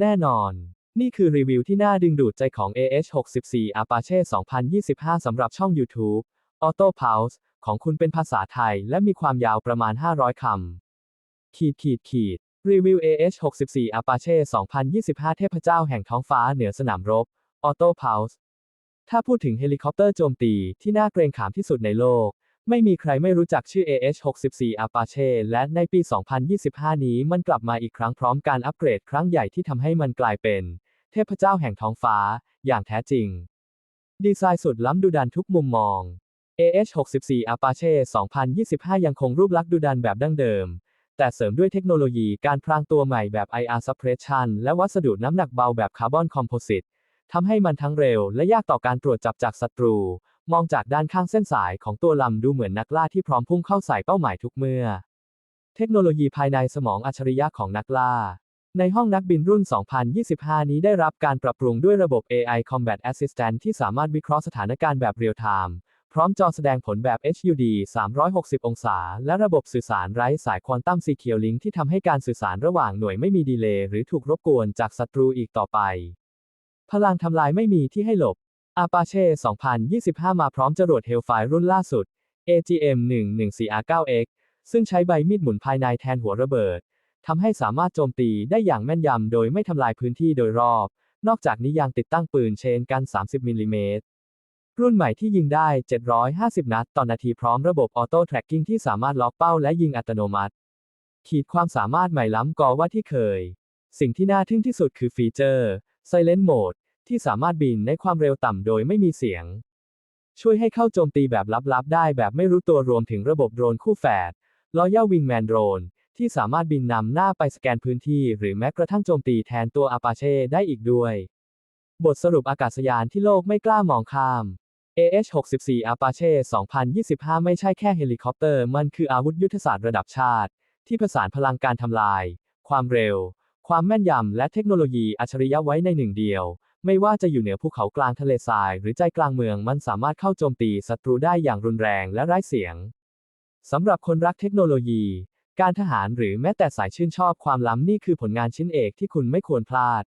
แน่นอน นี่คือรีวิวที่น่าดึงดูดใจของ AH64 Apache 2025 สำหรับช่อง YouTube Auto Pulse ของคุณเป็นภาษาไทย และมีความยาวประมาณ 500 คำ ขีดขีดขีด รีวิว AH64 Apache 2025 เทพเจ้าแห่งท้องฟ้าเหนือสนามรบ Auto Pulse ถ้าพูดถึงเฮลิคอปเตอร์โจมตีที่น่าเกรงขามที่สุดในโลก ไม่มีใครไม่รู้จักชื่อ AH64 Apache และในปี 2025 นี้มันกลับมาอีกครั้งพร้อมการอัปเกรดครั้งใหญ่ที่ทำให้มันกลายเป็น เทพเจ้าแห่งท้องฟ้า อย่างแท้จริง ดีไซน์สุดล้ำดุดันทุกมุมมอง AH64 Apache 2025 ยังคงรูปลักษณ์ดุดันแบบดั้งเดิม แต่เสริมด้วยเทคโนโลยีการพรางตัวใหม่แบบ IR suppression และวัสดุน้ำหนักเบาแบบคาร์บอนคอมโพสิตทำให้มันทั้งเร็วและยากต่อการตรวจจับจากศัตรู มองจากด้านข้างเส้นสายของตัวลำดูเหมือนนักล่าที่พร้อมพุ่งเข้าใส่เป้าหมายทุกเมื่อ เทคโนโลยีภายในสมองอัจฉริยะของนักล่า ในห้องนักบินรุ่น 2025 นี้ได้รับการปรับปรุงด้วยระบบ AI Combat Assistant ที่สามารถวิเคราะห์สถานการณ์แบบเรียลไทม์ พร้อมจอแสดงผลแบบ HUD 360 องศา และระบบสื่อสารไร้สายควอนตัม Secure Link ที่ทำให้การสื่อสารระหว่างหน่วยไม่มีดีเลย์หรือถูกรบกวนจากศัตรูอีกต่อไป พลังทำลายไม่มีที่ให้หลบ Apache 2025 มาพร้อมจรวด Hellfire รุ่นล่าสุด AGM 114R9X ซึ่งใช้ใบมีดหมุนภายในแทนหัวระเบิด ทำให้สามารถโจมตีได้อย่างแม่นยำโดยไม่ทำลายพื้นที่โดยรอบ นอกจากนี้ยังติดตั้งปืนเชนกัน 30มิลลิเมตร รุ่นใหม่ที่ยิงได้ 750 นัดต่อนาทีพร้อมระบบออโต้ tracking ที่สามารถล็อกเป้าและยิงอัตโนมัติ ขีดความสามารถใหม่ล้ำกว่าที่เคย สิ่งที่น่าทึ่งที่สุดคือฟีเจอร์ Silent Mode ที่สามารถบินในความเร็วต่ำโดยไม่มีเสียง ช่วยให้เข้าโจมตีแบบลับๆ ได้แบบไม่รู้ตัวรวมถึงระบบโดรนคู่แฝด Royal Wingman Drone ที่สามารถบินนำหน้าไปสแกนพื้นที่ หรือแม้กระทั่งโจมตีแทนตัว Apache ได้อีกด้วย บทสรุปอากาศยานที่โลกไม่กล้ามองข้าม AH-64 Apache 2025 ไม่ใช่แค่เฮลิคอปเตอร์ มันคืออาวุธยุทธศาสตร์ระดับชาติ ที่ผสานพลังการทำลาย ความเร็ว ความแม่นยำ และเทคโนโลยีอัจฉริยะไว้ในหนึ่งเดียว ไม่ว่าจะอยู่เหนือภูเขากลางทะเลทราย หรือใจกลางเมืองมันสามารถเข้าโจมตีศัตรูได้อย่างรุนแรงและไร้เสียงสำหรับคนรักเทคโนโลยี การทหารหรือแม้แต่สายชื่นชอบความล้ำนี่คือผลงานชิ้นเอกที่คุณไม่ควรพลาด